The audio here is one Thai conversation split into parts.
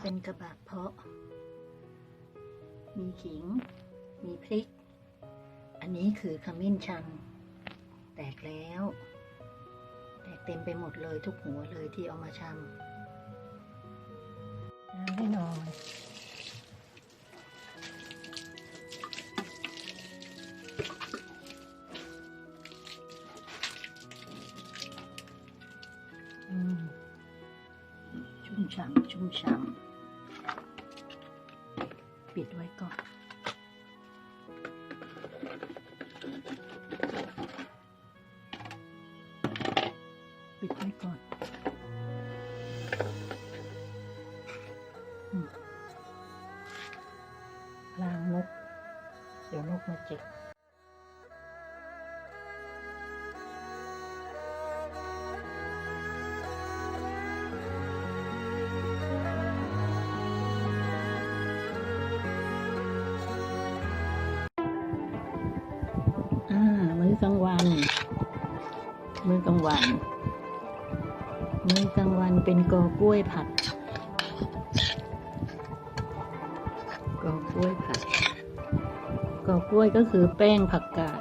เป็นกระบะเพาะ มีขิง มีพริก อันนี้คือขมิ้นชัน แตกแล้ว แตกเต็มไปหมดเลยทุกหัวเลยที่เอามาชำน้ำให้หน่อย ฉ่ำชุ่มฉ่ำปิดไว้ก่อนปิดไว้ก่อนอล้างนก เดี๋ยวนกมาจิก อกลางวัน มื้อกลางวัน มื้อกลางวันเป็นกอกล้วยผัด กอกล้วยผัด กอกล้วยก็คือแป้งผักกาด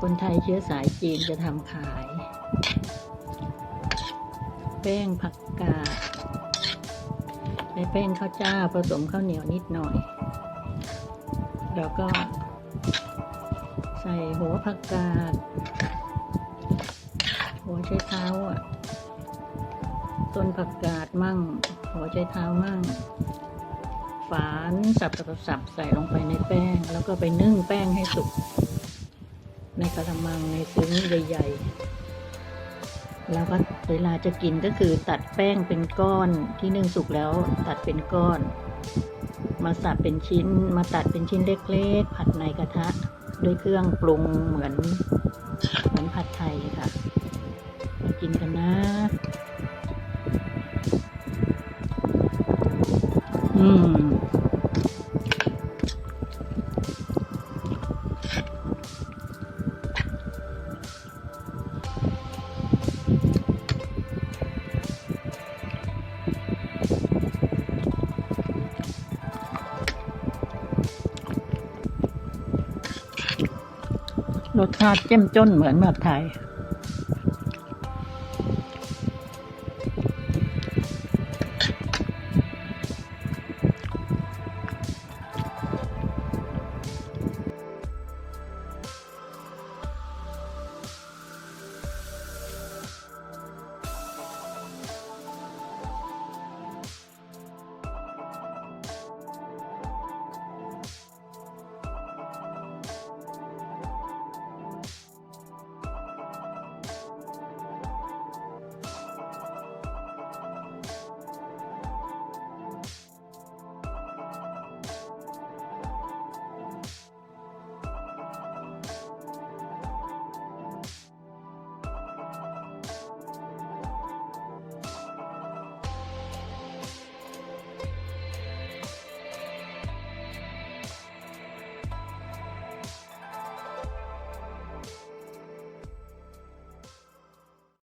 คนไทยเชื้อสายจีนจะทำขาย แป้งผักกาดใช้แป้งข้าวเจ้าผสมข้าวเหนียวนิดหน่อย แล้วก็ ใส่หัวผักกาด หัวใช้เท้าอะ ต้นผักกาดมั่ง หัวใช้เท้ามั่ง ฝานสับสับสับใส่ลงไปในแป้ง แล้วก็ไปนึ่งแป้งให้สุก ในกระมังในซึ้งใหญ่ๆ แล้วก็เวลาจะกินก็คือตัดแป้งเป็นก้อนที่นึ่งสุกแล้วตัดเป็นก้อน มาสับเป็นชิ้น มาตัดเป็นชิ้นเล็กๆ ผัดในกระทะ ด้วยเครื่องปรุงเหมือนเหมือนผัดไทยค่ะ มากินกันนะ อืม รสชาติเจ้มจนเหมือนแบบไทย